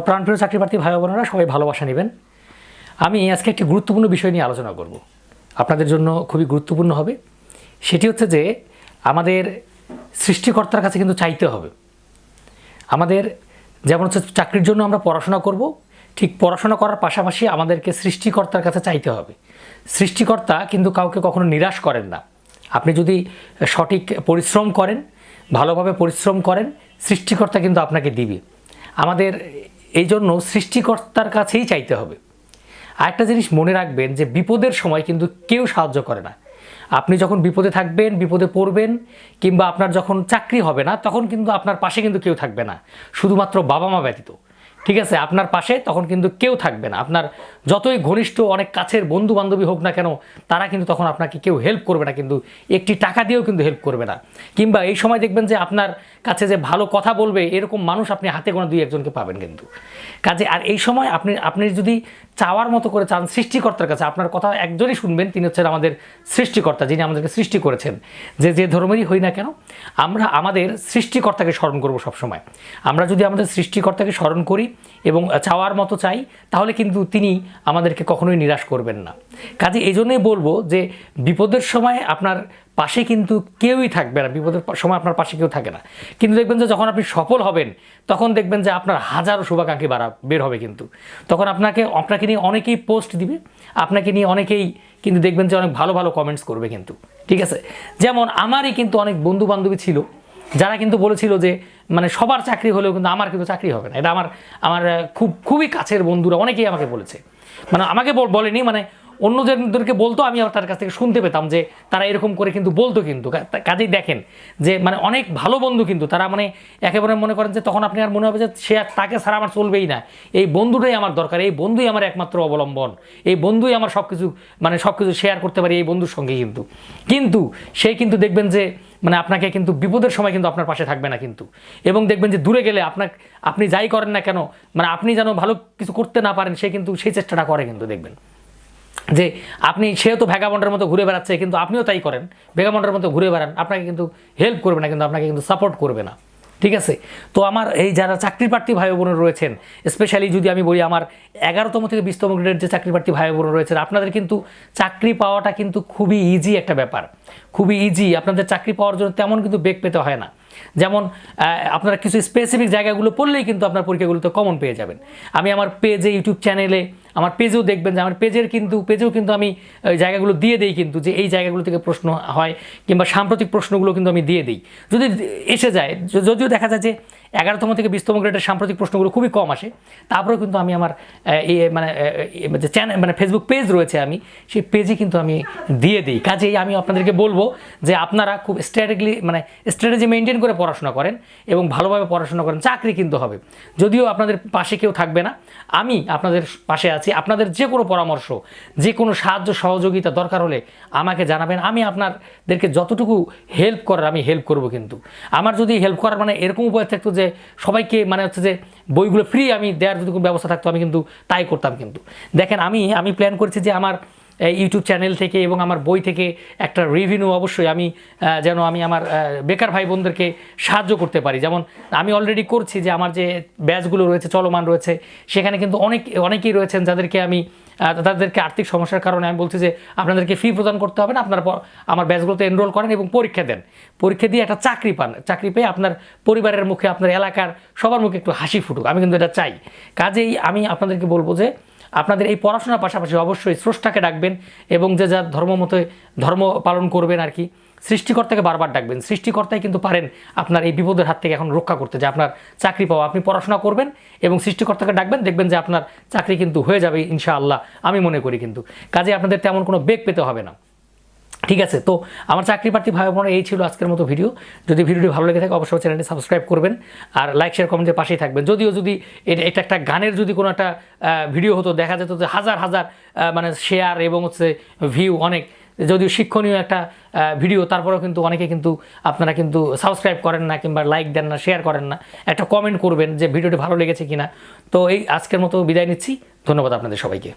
প্রাণপ্রিয় চাকরি প্রার্থী ভাই বোনেরা, সবাই ভালোবাসা নেবেন। আমি আজকে একটি গুরুত্বপূর্ণ বিষয় নিয়ে আলোচনা করব। আপনাদের জন্য খুবই গুরুত্বপূর্ণ হবে। সেটি হচ্ছে যে, আমাদের সৃষ্টিকর্তার কাছে কিন্তু চাইতে হবে। আমাদের যেমন হচ্ছে চাকরির জন্য আমরা পড়াশোনা করব, ঠিক পড়াশোনা করার পাশাপাশি আমাদেরকে সৃষ্টিকর্তার কাছে চাইতে হবে। সৃষ্টিকর্তা কিন্তু কাউকে কখনো নিরাশ করেন না। আপনি যদি সঠিক পরিশ্রম করেন, ভালোভাবে পরিশ্রম করেন, সৃষ্টিকর্তা কিন্তু আপনাকে দিবে। আমাদের এই জন্য সৃষ্টিকর্তার কাছেই চাইতে হবে। আরেকটা জিনিস মনে রাখবেন যে বিপদের সময় কিন্তু কেউ সাহায্য করে না। আপনি যখন বিপদে থাকবেন, বিপদে পড়বেন, কিংবা আপনার যখন চাকরি হবে না, তখন কিন্তু আপনার পাশে কিন্তু কেউ থাকবে না। শুধুমাত্র বাবা মা ব্যতীত। ঠিক আছে, আপনার পাশে তখন কিন্তু কেউ থাকবে না। আপনার যতই ঘনিষ্ঠ অনেক কাছের বন্ধু বান্ধবী হোক না কেন, তারা কিন্তু তখন আপনাকে কেউ হেল্প করবে না, কিন্তু একটি টাকা দিয়েও কিন্তু হেল্প করবে না। কিংবা এই সময় দেখবেন যে আপনার কাছে যে ভালো কথা বলবে, এরকম মানুষ আপনি হাতে গোনা দুই একজনকে পাবেন কিন্তু। কাজে আর এই সময় আপনি আপনি যদি চাওয়ার মতো করে চান সৃষ্টিকর্তার কাছে, আপনার কথা একজনই শুনবেন, তিনি হচ্ছেন আমাদের সৃষ্টিকর্তা, যিনি আমাদেরকে সৃষ্টি করেছেন। যে যে ধর্মেরই হই না কেন, আমরা আমাদের সৃষ্টিকর্তাকে স্মরণ করব সবসময়। আমরা যদি আমাদের সৃষ্টিকর্তাকে স্মরণ করি এবং চাওয়ার মতো চাই, তাহলে কিন্তু তিনি আমাদেরকে কখনোই নিরাশ করবেন না। কাজে এই জন্যই বলব যে, বিপদের সময় আপনার পাশে কিন্তু কেউই থাকবে না, বিপদের সময় আপনার পাশে কেউ থাকে না। কিন্তু দেখবেন যে, যখন আপনি সফল হবেন, তখন দেখবেন যে, আপনার হাজারো শুভাকাঙ্ক্ষী বাড়া, বের হবে কিন্তু। তখন আপনাকে আপনাকে নিয়ে অনেকেই পোস্ট দিবে, আপনাকে নিয়ে অনেকেই কিন্তু দেখবেন যে, অনেক ভালো ভালো কমেন্টস করবে কিন্তু। ঠিক আছে? যেমন, আমারই কিন্তু অনেক বন্ধু বান্ধবী ছিল, যারা কিন্তু বলেছিল যে মানে সবার চাকরি হলেও কিন্তু আমার কিন্তু চাকরি হবে না। এটা আমার আমার খুব, খুবই কাছের বন্ধুরা অনেকেই আমাকে বলেছে। মানে আমাকে বল- বলেনি মানে অন্যজনদেরকে বলতো, আমি আবার তার কাছ থেকে শুনতে পেতাম যে তারা এরকম করে কিন্তু বলতো কিন্তু। কাজেই দেখেন যে মানে অনেক ভালো বন্ধু কিন্তু, তারা মানে একেবারে মনে করেন যে তখন আপনি আর মনে হবে যে সে আর তাকে ছাড়া আমার চলবেই না। এই বন্ধুটাই আমার দরকার, এই বন্ধুই আমার একমাত্র অবলম্বন, এই বন্ধুই আমার সব কিছু মানে সব কিছু শেয়ার করতে পারি এই বন্ধুর সঙ্গে কিন্তু। কিন্তু সে কিন্তু দেখবেন যে মানে আপনাকে কিন্তু বিপদের সময় কিন্তু আপনার পাশে থাকবে না কিন্তু। এবং দেখবেন যে দূরে গেলে আপনার আপনি যাই করেন না কেন মানে আপনি যেন ভালো কিছু করতে না পারেন, সে কিন্তু সেই চেষ্টাটা করে কিন্তু দেখবেন। যে আপনি, সেও তো ভ্যাগাবন্ডের মতো ঘুরে বেড়াচ্ছে, কিন্তু আপনিও তাই করেন। ভ্যাগাবন্ডের মতো ঘুরে বেড়ান, আপনাকে কিন্তু হেল্প করবে না, কিন্তু আপনাকে কিন্তু সাপোর্ট করবে না। ঠিক আছে? তো আমার এই যারা চাকরি প্রার্থী ভাই বোন রয়েছেন স্পেশালি যদি আমি বলি আমার এগারোতম থেকে বিশতম গ্রেডের যে চাকরি প্রার্থী ভাই বোন রয়েছেন, আপনাদের কিন্তু চাকরি পাওয়াটা কিন্তু খুবই ইজি একটা ব্যাপার। খুবই ইজি আপনাদের চাকরি পাওয়ার জন্য তেমন কিন্তু বেগ পেতে হয় না। যেমন আপনারা কিছু স্পেসিফিক জায়গাগুলো পড়লেই কিন্তু আপনার পরীক্ষাগুলোতে কমন পেয়ে যাবেন। আমি আমার পেজে ইউটিউব চ্যানেলে আমার পেজেও দেখবেন যে আমার পেজের কিন্তু পেজেও কিন্তু আমি জায়গাগুলো দিয়ে দিই কিন্তু, যে এই জায়গাগুলো থেকে প্রশ্ন হয় কিংবা সাম্প্রতিক প্রশ্নগুলো কিন্তু আমি দিয়ে দিই। যদি এসে যায়, যদিও দেখা যায় যে এগারোতম থেকে বিশতম গ্রেডের সাম্প্রতিক প্রশ্নগুলো খুবই কম আসে। তারপরেও কিন্তু আমি আমার মানে যে চ্যানেল মানে ফেসবুক পেজ রয়েছে আমি, সেই পেজে কিন্তু আমি দিয়ে দিই। কাজেই আমি আপনাদেরকে বলব যে আপনারা খুব স্ট্র্যাটেগলি মানে স্ট্র্যাটেজি মেনটেন করে পড়াশোনা করেন এবং ভালোভাবে পড়াশোনা করেন, চাকরি কিন্তু হবে। যদিও আপনাদের পাশে কেউ থাকবে না, আমি আপনাদের পাশে আছি। আপনাদের যে কোনো পরামর্শ, যে কোনো সাহায্য, সহযোগিতা দরকার হলে আমাকে জানাবেন। আমি আপনাদেরকে যতটুকু হেল্প করার, আমি হেল্প করব কিন্তু। আমার যদি হেল্প করার মানে এরকম উপায় থাকতো যে সবাইকে মানে হচ্ছে যে বইগুলো ফ্রি আমি দেওয়ার যদি কোনো ব্যবস্থা থাকতো, আমি কিন্তু তাই করতাম কিন্তু। দেখেন আমি আমি প্ল্যান করেছি যে আমার ইউটিউব চ্যানেল থেকে এবং আমার বই থেকে একটা রিভিনিউ অবশ্যই আমি যেন আমি আমার বেকার ভাই বোনদেরকে সাহায্য করতে পারি। যেমন আমি অলরেডি করছি যে আমার যে ব্যাচগুলো রয়েছে, চলমান রয়েছে, সেখানে কিন্তু অনেক, অনেকেই রয়েছেন যাদেরকে আমি তাদেরকে আর্থিক সমস্যার কারণে আমি বলছি যে আপনাদেরকে ফি প্রদান করতে হবে না, আপনারা আমার ব্যাচগুলোতে এনরোল করেন এবং পরীক্ষা দেন। পরীক্ষা দিয়ে একটা চাকরি পান। চাকরি পেয়ে আপনার পরিবারের মুখে, আপনার এলাকার সবার মুখে একটু হাসি ফুটুক। আমি কিন্তু এটা চাই। কাজেই আমি আপনাদেরকে বলব যে আপনাদের এই পড়াশোনার পাশাপাশি অবশ্যই স্রষ্টাকে ডাকবেন এবং যে যার ধর্ম মতো ধর্ম পালন করবেন আর কি, সৃষ্টিকর্তাকে বারবার ডাকবেন। সৃষ্টিকর্তাই কিন্তু পারেন আপনার এই বিপদের হাত থেকে এখন রক্ষা করতে যে আপনার চাকরি পাওয়া। আপনি পড়াশোনা করবেন এবং সৃষ্টিকর্তাকে ডাকবেন, দেখবেন যে আপনার চাকরি কিন্তু হয়ে যাবে ইনশাআল্লাহ, আমি মনে করি কিন্তু। কাজে আপনাদের তেমন কোনো বেগ পেতে হবে না। ঠিক আছে, তো আমার চাকরি প্রার্থী ভাই বোনেরা, এই ছিল আজকের মতো ভিডিও যদি ভিডিওটি ভালো লেগে থাকে, অবশ্যই চ্যানেলটি সাবস্ক্রাইব করবেন আর লাইক শেয়ার কমেন্টের পাশেই থাকবেন। যদিও যদি এটা একটা গানের যদি কোনো একটা ভিডিও হতো, দেখা যেত যে হাজার হাজার মানে শেয়ার এবং হচ্ছে ভিউ অনেক। যদিও শিক্ষণীয় একটা ভিডিও তারপরেও কিন্তু অনেকে কিন্তু আপনারা কিন্তু সাবস্ক্রাইব করেন না কিংবা লাইক দেন না শেয়ার করেন না। একটা কমেন্ট করবেন যে ভিডিওটি ভালো লেগেছে কিনা। তো এই আজকের মতো বিদায় নিচ্ছি। ধন্যবাদ আপনাদের সবাইকে।